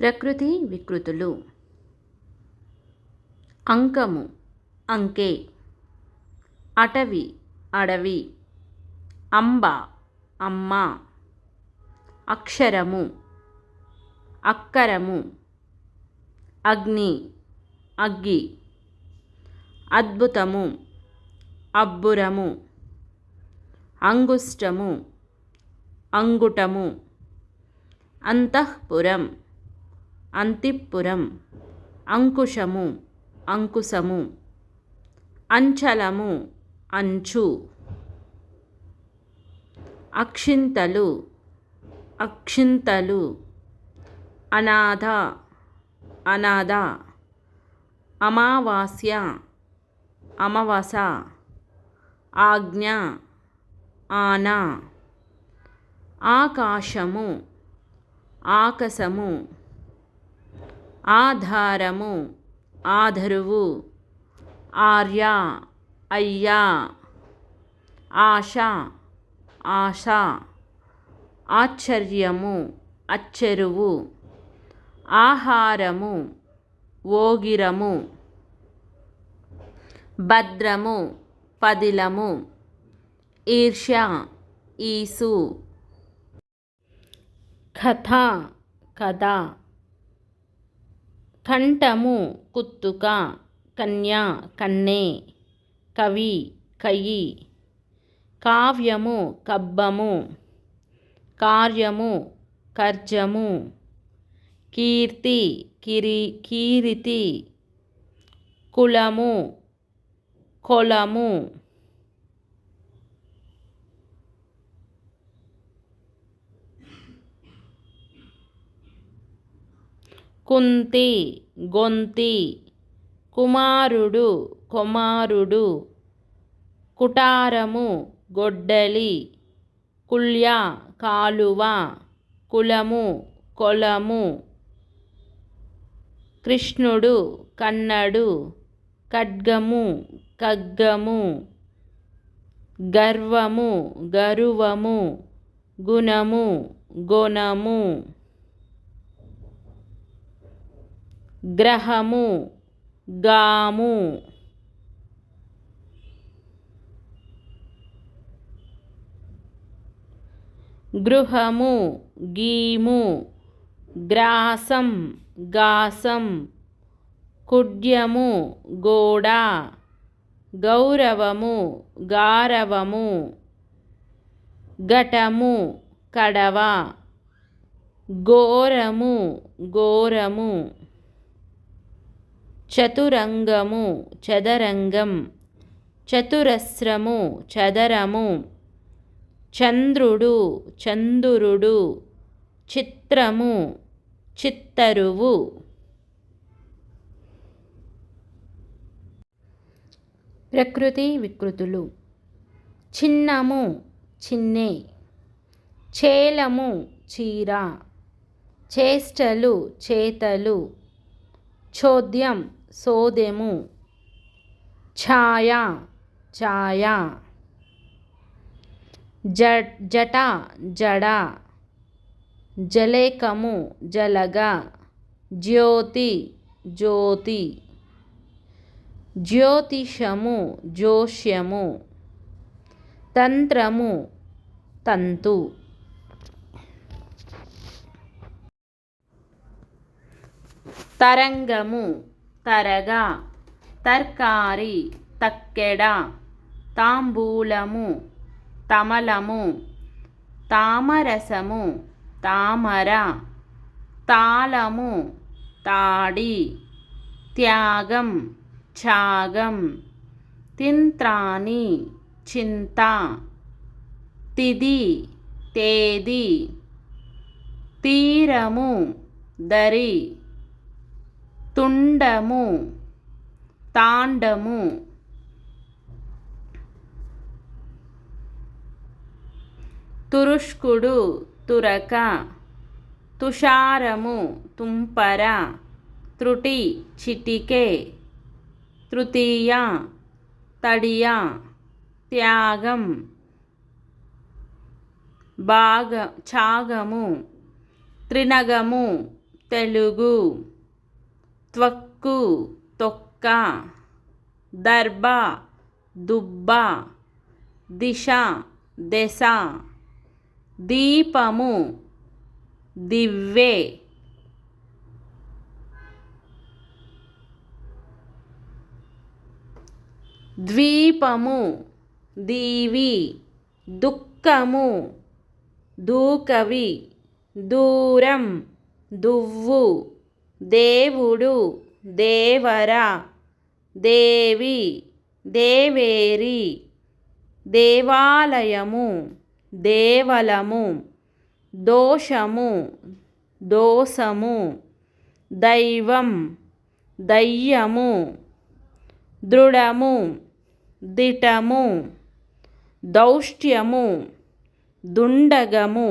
ప్రకృతి వికృతులు. అంకము అంకే. అటవి అడవి. అంబ అమ్మ. అక్షరము అక్కరము. అగ్ని అగ్గి. అద్భుతము అబ్బురము. అంగుష్టము అంగుటము. అంతఃపురం. అంతిపురం అంకుశము అంకుశము అంచలము అంచు అక్షింతలు అక్షింతలు అనాథ అనాథ అమావాస్య అమావాస ఆజ్ఞ ఆన ఆకాశము ఆకసము ఆధారము ఆధరువు ఆర్య అయ్యా ఆశ ఆశ ఆశ్చర్యము అచ్చెరువు ఆహారము ఓగిరము భద్రము పదిలము ఈర్ష్య ఈసు. కథ కథ. కంఠము కుత్తుక కన్య కన్నే కవి కయి కావ్యము కబ్బము కార్యము కర్జము కీర్తి కిరి కీరితి కులము కొలము కుంతి గొంతి కుమారుడు కుమారుడు కుటారము గొడ్డలి కుల్య కాలువ కులము కొలము కృష్ణుడు కన్నడు ఖడ్గము కగ్గము గర్వము గరువము గుణము గుణము గ్రహము గాము. గృహము గీము. గ్రాసం గాసం. కుడ్యము గోడ. గౌరవము గారవము. ఘటము కడవ. ఘోరము ఘోరము. చతురంగము చదరంగం చతురస్రము చదరము చంద్రుడు చందురుడు చిత్రము చిత్తరువు. ప్రకృతి వికృతులు. చిన్నము చిన్నే. చేలము చీర. చేష్టలు చేతలు. చోద్యం సోదెము. ఛాయ ఛాయ. జ జట జడ. జలేకము జలగ. జ్యోతి జ్యోతి. జ్యోతిషము జోష్యము తంత్రము తంతు. తరంగము తరగ తర్కారి తక్కెడ తాంబూలము తమలము తామరసము తామర తాళము తాడి త్యాగం ఛాగం తింత్రాని చింత తిది తేది తీరము దరి తుండము తాండము. తురుష్కుడు తురక. తుషారము తుంపర. త్రుటి చిటికే. తృతీయ తడియ. త్యాగం. భాగ ఛాగము. త్రినగము తెలుగు. త్వక్కు తొక్క దర్భ దుబ్బ దిశ దెశ దీపము దివ్వే. ద్వీపము దీవి దుఃఖము దూకవి దూరం దువ్వు. దేవుడు దేవర దేవి దేవేరి దేవాలయము దేవలము దోషము దోసము దైవం దయ్యము దృఢము దిటము దౌష్ట్యము దుండగము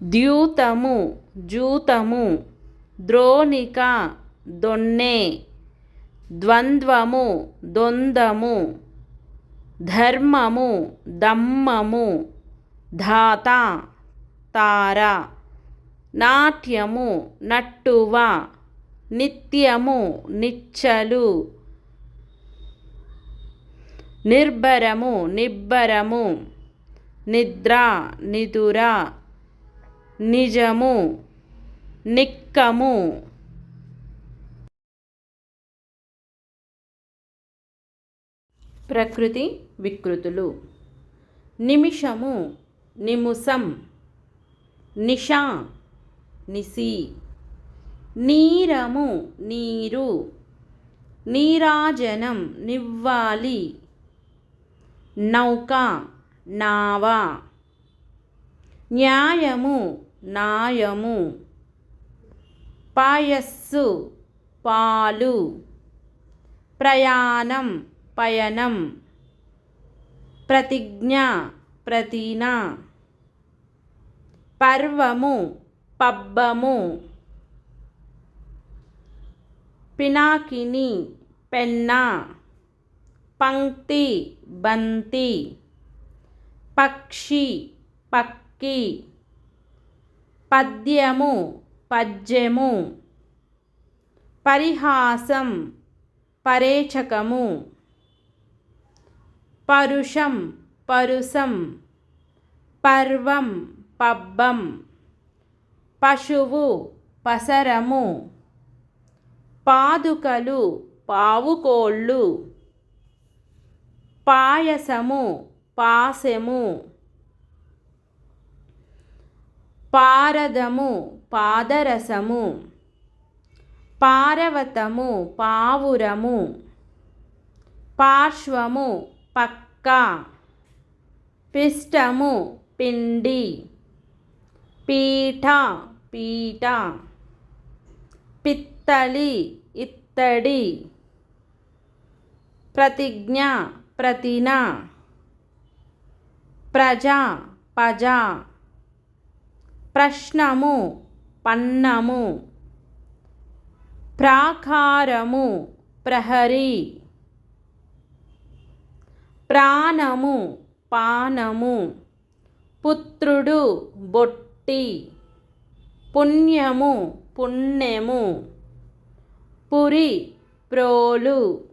ద్యూతము జూతము ద్రోణిక దొన్నె ద్వంద్వము దొందము ధర్మము దమ్మము ధాత తార నాట్యము నట్టువ నిత్యము నిచ్చలు నిర్భరము నిబ్బరము నిద్ర నిదుర నిజము. నిక్కము. ప్రకృతి వికృతులు. నిమిషము. నిముసం నిషా. నిసి నీరము. నీరు. నీరాజనం. నివ్వాలి. నౌక. నావ. న్యాయము. నాయము. పాయస్సు పాలు. ప్రయాణం పయనం. ప్రతిజ్ఞ ప్రతిన. పర్వము పబ్బము. పినాకిని పెన్న. పంక్తి బంతి. పక్షి పక్కి. పద్యము పద్యము. పరిహాసం పరేచకము. పరుషం పరుసం. పర్వం పబ్బం. పశువు పసరము. పాదుకలు పావుకోళ్ళు. పాయసము పాసెము. పారదము పాదరసము. పారవతము పావురము. పార్శ్వము పక్క. పిష్టము పిండి. పీఠ పీట పిత్తలి ఇత్తడి. ప్రతిజ్ఞ ప్రతిన. ప్రజ పజ. ప్రశ్నము పన్నము. ప్రాకారము ప్రహరీ. ప్రాణము పానము. పుత్రుడు బొట్టి. పుణ్యము పుణ్యము. పురి ప్రోలు.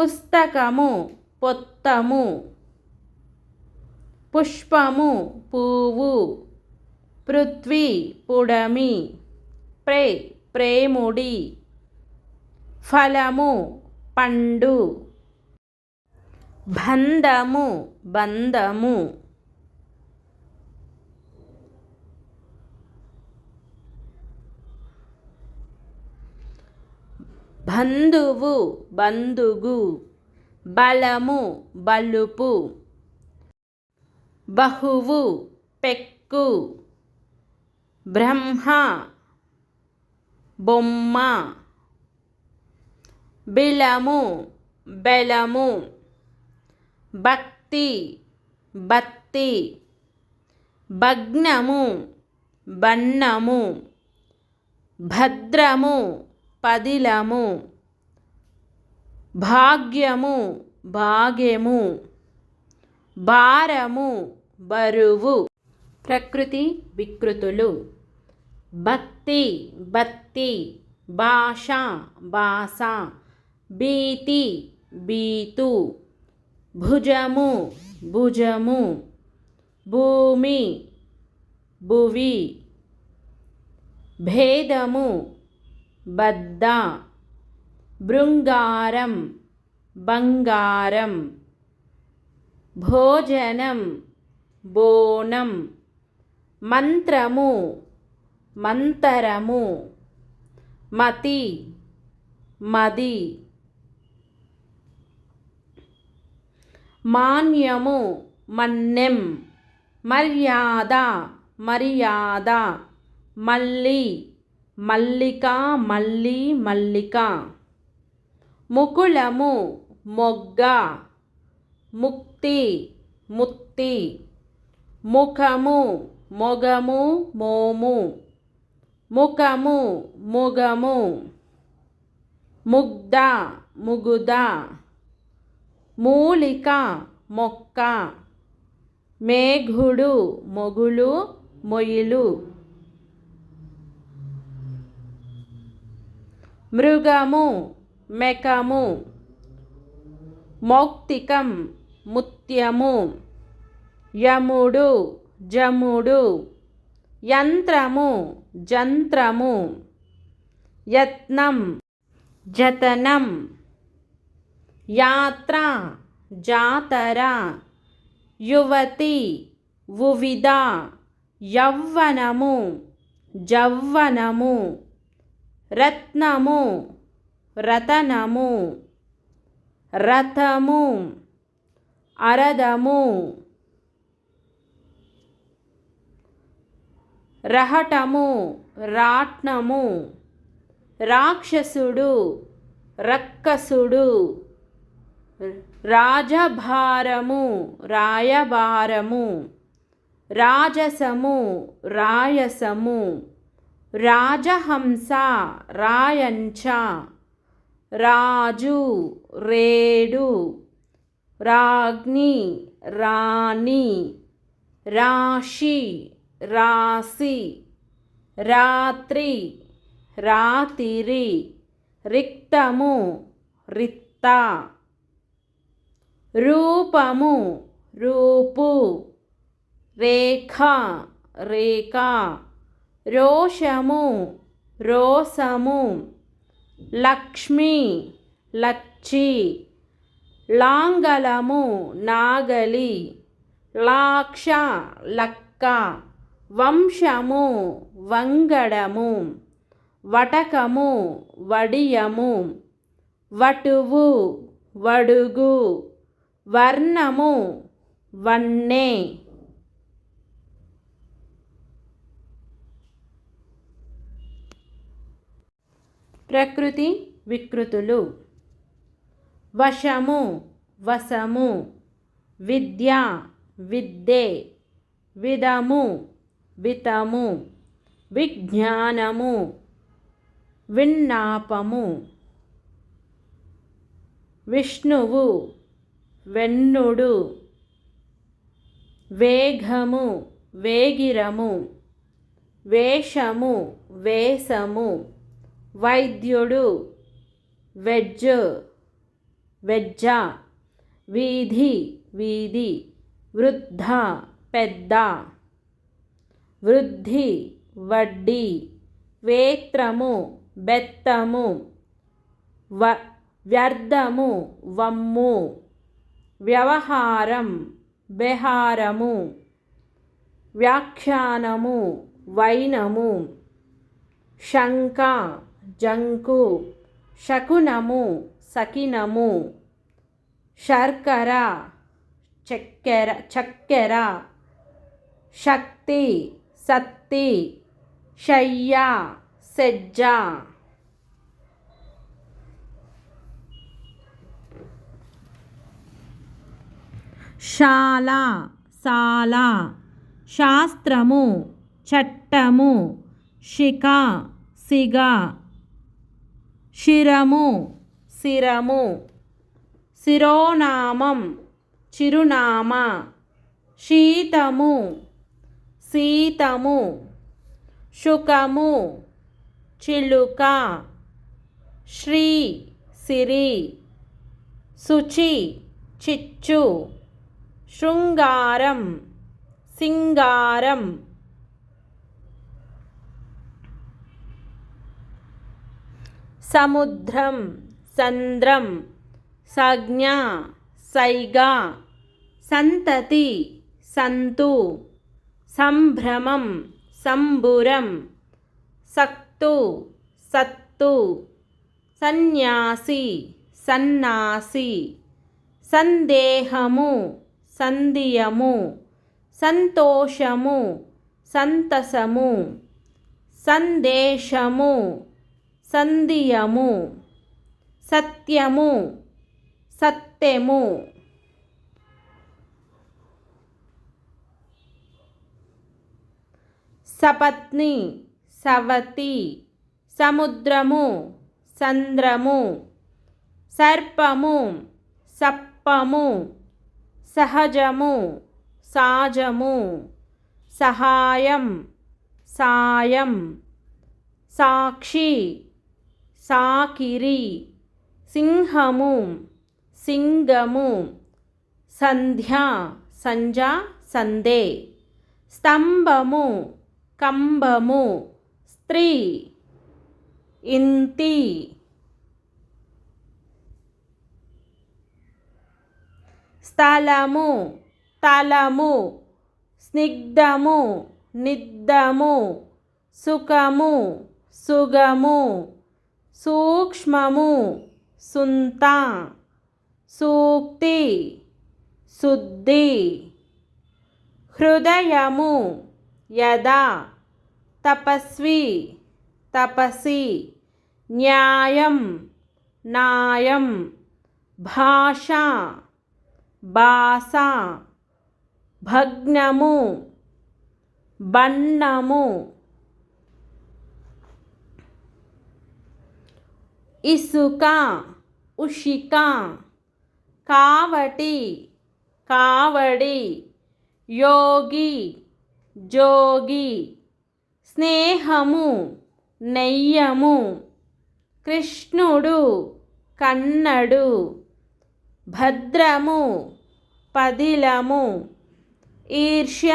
పుస్తకము పొత్తము. పుష్పము పువ్వు. పృథ్వీ పుడమి ప్రే ప్రేముడి ఫలము పండు బంధము బంధము. బంధువు బంధుగు బలము బలుపు. బహువు పెక్కు. బ్రహ్మ బొమ్మ బిలము బెలము భక్తి బత్తి భగ్నము బన్నము భద్రము పదిలము భాగ్యము భాగ్యము భారము బరువు. ప్రకృతి వికృతులు. భక్తి బత్తి భాష భాష భీతి బీతు భుజము భుజము భూమి భువి భేదము బద్ద బృంగారం బంగారం భోజనం బోనం మంత్రము మంతరము. మతి. మది. మాన్యము. మన్నెం. మర్యాద. మర్యాద. మల్లి మల్లిక. మల్లి మల్లిక. ముకుళము మొగ్గ. ముక్తి. ముత్తి. ముఖము. మొగము. మోము. ముఖము ముగము ముగ్ధ ముగుద మూలిక మొక్క మేఘుడు మొగులు మొయిలు. మృగము మెకము మౌక్తికం ముత్యము యముడు జముడు. యంత్రము జంత్రము యత్నం జతనం యాత్ర జాతర యువతి ఉవిద యవ్వనము జవ్వనము రత్నము రతనము రథము అరదము రహటము రాట్నము రాక్షసుడు రక్కసుడు రాజభారము రాయబారము రాజసము రాయసము రాజహంస రాయంచ రాజు రేడు రాజ్ని రాణి రాశి రాసి రాత్రి రాతిరి రిక్తము రిత్త రూపము రూపు. రేఖ రేఖ. రోషము రోసము. లక్ష్మి లచ్చి. లాంగలము నాగలి. లాక్ష లక్క. వంశము వంగడము వటకము వడియము వటువు వడుగు వర్ణము వన్నె. ప్రకృతి వికృతులు. వశము వశము. విద్య విద్దే విధము వితము విజ్ఞానము విన్నాపము విష్ణువు వెన్నుడు వేగము వేగిరము వేషము వేసము వైద్యుడు వెజ్ వెజ్జ వీధి వీధి వృద్ధ పెద్ద. వృద్ధి వడ్డీ వేత్రము బెత్తము వ వ్యర్థము వమ్ము వ్యవహారం బెహారము వ్యాఖ్యానము వైనము శంక జంకు శకునము సకినము శర్కర చక్కెర చక్కెర శక్తి సత్తి శయ్య సెజ్జ శాల సాల శాస్త్రము చట్టము శిఖ సిగ. శిరము శిరము. శిరోనామం చిరునామా. శీతము శీతము శుకము చిలుక శ్రీ సిరి శుచి చిచ్చు శృంగారం సింగారం. సముద్రం సంద్రం సజ్ఞ సైగా సంతతి సంతు. సంభ్రమం సంబురం సక్తు సత్తు సన్యాసి సన్నాసి సందేహము సందియము సంతోషము సంతసము సందేశము సందియము సత్యము సత్యము సపత్ని సవతి సముద్రము సంద్రము సర్పము సప్పము సహజము సాజము సహాయం సాయం సాక్షి సాకిరి సింహము సింగము సంధ్య సంజ సందే స్తంభము కంబము. స్త్రీ. ఇంతి. స్థలము. తలము. స్నిగ్ధము. నిద్దము. సుఖము. సుగము. సూక్ష్మము. సుంత. సూక్తి. శుద్ధి. హృదయము. యదా తపస్వి తపసి న్యాయం నాయం భాష భాష భగ్నము బన్నము. ఇసుక ఉషిక కావటి కావడి యోగి జోగి స్నేహము నెయ్యము కృష్ణుడు కన్నడు భద్రము పదిలము ఈర్ష్య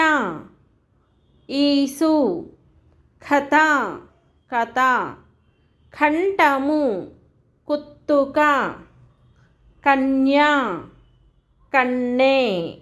ఈసు కథ కథ కంఠము కుత్తుక కన్యా కన్నే.